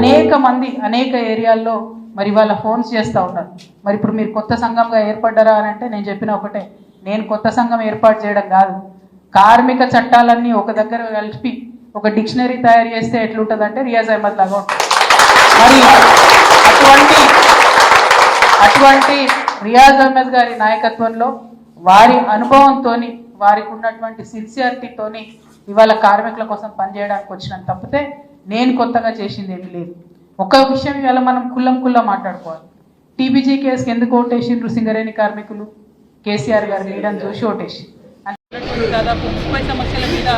అనేక మంది అనేక ఏరియాల్లో మరి వాళ్ళ ఫోన్స్ చేస్తూ ఉన్నారు. మరి ఇప్పుడు మీరు కొత్త సంఘంగా ఏర్పడ్డారా అని అంటే నేను చెప్పిన ఒకటే నేను కొత్త సంఘం ఏర్పాటు చేయడం కాదు. కార్మిక చట్టాలన్నీ ఒక దగ్గర కలిపి ఒక డిక్షనరీ తయారు చేస్తే ఎట్లుంటుందంటే రియాజ్ అహ్మద్ లాగా ఉంటుంది. మరి అటువంటి అటువంటి రియాజ్ అహ్మద్ గారి నాయకత్వంలో వారి అనుభవంతో వారికి ఉన్నటువంటి సిన్సియారిటీతోని ఇవాళ కార్మికుల కోసం పనిచేయడానికి వచ్చినాను తప్పితే నేను కొత్తగా చేసింది ఏమీ లేదు. ఒక విషయం ఇవాళ మనం కుల్లం కుల్లం మాట్లాడుకోవాలి. టీబీజీ కేసుకి ఎందుకు ఓటేసిండ్రు సింగరేణి కార్మికులు? కేసీఆర్ గారు లీడర్ని చూసి ఓటేసి దాదాపు ముప్పై సమస్యల మీద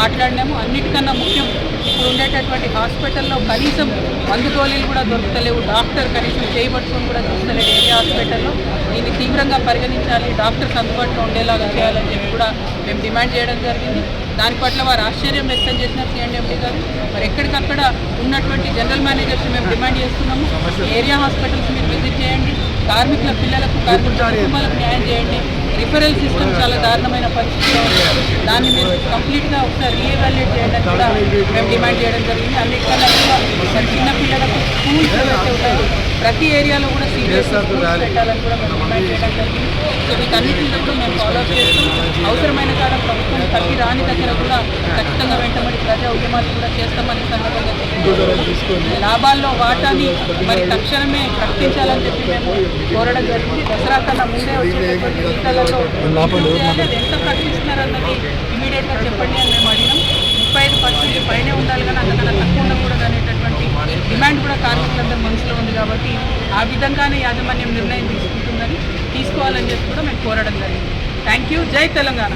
మాట్లాడినాము. అన్నిటికన్నా ముఖ్యం ఇప్పుడు ఉండేటటువంటి హాస్పిటల్లో కనీసం మందు గోళీలు కూడా దొరుకుతలేవు. డాక్టర్ కనీసం చేయబట్టుకొని కూడా చూస్తలేదు. ఏ హాస్పిటల్లో దీన్ని తీవ్రంగా పరిగణించాలి. డాక్టర్స్ అందుబాటులో ఉండేలాగా చేయాలని చెప్పి కూడా మేము డిమాండ్ చేయడం జరిగింది. దాని పట్ల వారు ఆశ్చర్యం వ్యక్తం చేసిన సిఎండి గారు. మరి ఎక్కడికక్కడ ఉన్నటువంటి జనరల్ మేనేజర్స్ మేము డిమాండ్ చేస్తున్నాము. ఏరియా హాస్పిటల్స్ మీరు విజిట్ చేయండి. కార్మికుల పిల్లలకు కార్మికుల కుటుంబాలకు న్యాయం చేయండి. రిఫరల్ సిస్టమ్ చాలా దారుణమైన పరిస్థితిలో ఉంది. దాన్ని మీరు కంప్లీట్గా ఒకసారి రీఎవాల్యుయేట్ చేయడానికి కూడా మేము డిమాండ్ చేయడం జరిగింది. అన్నిటికన్నా చిన్న పిల్లలకు స్కూల్స్ ప్రతి ఏరియాలో కూడా స్కూల్స్ పెట్టాలని కూడా మేము డిమాండ్ చేయడం జరిగింది. సో వీటన్నిటిలో కూడా మేము ఫాలో అప్ చేస్తూ. అవసరమైన కాడ ప్రభుత్వం ప్రతి రాని దగ్గర కూడా ఖచ్చితంగా వెంటబడి ప్రజా ఉద్యమాలు కూడా చేస్తామని సందర్భంగా. లాభాల్లో వాటాని మరి తక్షణమే ప్రకటించాలని చెప్పి మేము కోరడం జరిగింది. దసరా కన్నా ముందే వచ్చేటటువంటి చేయాలి. అది ఎంత ప్రకటిస్తున్నారన్నది ఇమీడియట్గా చెప్పండి అని మేము అడిగినాం ముప్పై ఐదు పర్సెంట్ పైనే ఉండాలి కానీ అంతకన్నా ఆ విధంగానే యాజమాన్యం నిర్ణయం తీసుకుంటుందని తీసుకోవాలని చెప్పి కూడా మేము కోరడం జరిగింది. థ్యాంక్ యూ జై తెలంగాణ.